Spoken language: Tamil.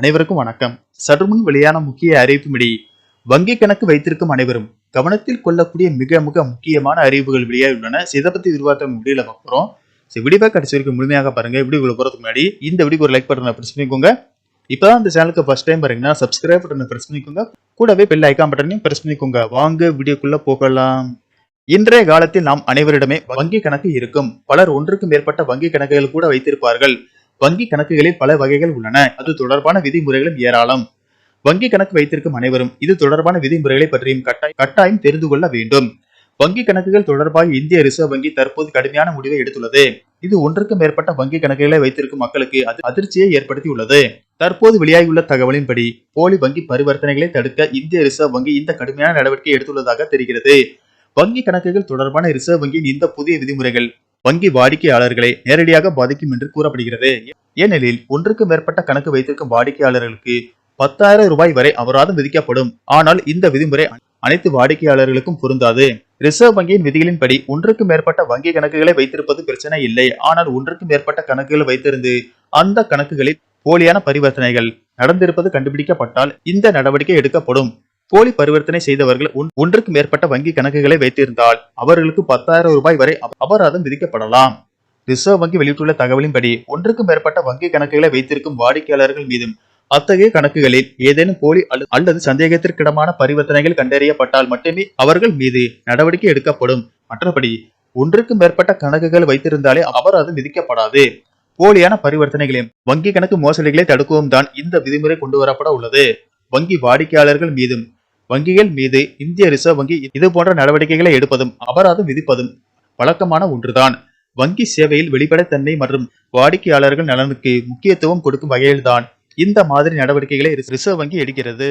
அனைவருக்கும் வணக்கம். சற்றுமுன் வெளியான முக்கிய அறிவிப்புமிடி வங்கி கணக்கு வைத்திருக்கும் அனைவரும் கவனத்தில் கொள்ளக்கூடிய மிக மிக முக்கியமான அறிவுகள் வெளியாகியுள்ளன. ஸோ இதை பத்தி விரிவாக முடியல பார்க்குறோம் ஸோ வீடியோ கடைசி வரைக்கும் முழுமையாக பாருங்க. வீடியோ போறதுக்கு முன்னாடி இந்த வீடியோக்கு ஒரு லைக் பட்டனை பிரஸ் பண்ணிக்கோங்க. இப்பதான் இந்த சேனலுக்கு ஃபர்ஸ்ட் டைம் பாருங்கன்னா சப்ஸ்கிரைப் பட்டனை பிரஸ் பண்ணிக்கோங்க. கூடவே பெல் ஐக்கான் பட்டனையும் பிரஸ் பண்ணிக்கோங்க. வாங்க வீடியோக்குள்ள போகலாம். இன்றைய காலத்தில் நாம் அனைவரிடமே வங்கி கணக்கு இருக்கும். பலர் ஒன்றுக்கு மேற்பட்ட வங்கி கணக்குகள் கூட வைத்திருப்பார்கள். வங்கி கணக்குகளில் பல வகைகள் உள்ளன. அது தொடர்பான விதிமுறைகளும் ஏராளம். வங்கி கணக்கு வைத்திருக்கும் அனைவரும் இது தொடர்பான விதிமுறைகளை பற்றியும் கட்டாயம் கட்டாயம் தெரிந்து கொள்ள வேண்டும். வங்கி கணக்குகள் தொடர்பாக இந்திய ரிசர்வ் வங்கி தற்போது கடுமையான முடிவை எடுத்துள்ளது. இது ஒன்றுக்கு மேற்பட்ட வங்கி கணக்குகளை வைத்திருக்கும் மக்களுக்கு அது அதிர்ச்சியை ஏற்படுத்தியுள்ளது. தற்போது வெளியாகியுள்ள தகவலின்படி போலி வங்கி பரிவர்த்தனைகளை தடுக்க இந்திய ரிசர்வ் வங்கி இந்த கடுமையான நடவடிக்கை எடுத்துள்ளதாக தெரிகிறது. வங்கி கணக்குகள் தொடர்பான ரிசர்வ் வங்கியின் இந்த புதிய விதிமுறைகள் வங்கி வாடிக்கையாளர்களை நேரடியாக பாதிக்கும் என்று கூறப்படுகிறது. ஏனெனில் ஒன்றுக்கு மேற்பட்ட கணக்கு வைத்திருக்கும் வாடிக்கையாளர்களுக்கு பத்தாயிரம் ரூபாய் வரை அபராதம் விதிக்கப்படும். ஆனால் இந்த விதிமுறை அனைத்து வாடிக்கையாளர்களுக்கும் பொருந்தாது. ரிசர்வ் வங்கியின் விதிகளின்படி ஒன்றுக்கு மேற்பட்ட வங்கி கணக்குகளை வைத்திருப்பது பிரச்சனை இல்லை. ஆனால் ஒன்றுக்கு மேற்பட்ட கணக்குகளை வைத்திருந்து அந்த கணக்குகளில் போலியான பரிவர்த்தனைகள் நடந்திருப்பது கண்டுபிடிக்கப்பட்டால் இந்த நடவடிக்கை எடுக்கப்படும். போலி பரிவர்த்தனை செய்தவர்கள் ஒன்றுக்கு மேற்பட்ட வங்கி கணக்குகளை வைத்திருந்தால் அவர்களுக்கு பத்தாயிரம் ரூபாய் வரை அபராதம் விதிக்கப்படலாம். ரிசர்வ் வங்கி வெளியிட்டுள்ள தகவலின்படி ஒன்றுக்கு மேற்பட்ட வங்கி கணக்குகளை வைத்திருக்கும் வாடிக்கையாளர்கள் மீதும் அத்தகைய கணக்குகளில் ஏதேனும் போலி அல்லது சந்தேகத்திற்கிடமான பரிவர்த்தனைகள் கண்டறியப்பட்டால் மட்டுமே அவர்கள் மீது நடவடிக்கை எடுக்கப்படும். மற்றபடி ஒன்றுக்கு மேற்பட்ட கணக்குகள் வைத்திருந்தாலே அபராதம் விதிக்கப்படாது. போலியான பரிவர்த்தனைகளையும் வங்கி கணக்கு மோசடிகளை தடுக்கவும் தான் இந்த விதிமுறை கொண்டு வரப்பட உள்ளது. வங்கி வாடிக்கையாளர்கள் மீதும் வங்கிகள் மீது இந்திய ரிசர்வ் வங்கி இது போன்ற நடவடிக்கைகளை எடுப்பதும் அபராதம் விதிப்பதும் வழக்கமான ஒன்றுதான். வங்கி சேவையில் வெளிப்படைத்தன்மை மற்றும் வாடிக்கையாளர்கள் நலனுக்கு முக்கியத்துவம் கொடுக்கும் வகையில்தான் இந்த மாதிரி நடவடிக்கைகளை ரிசர்வ் வங்கி எடுக்கிறது.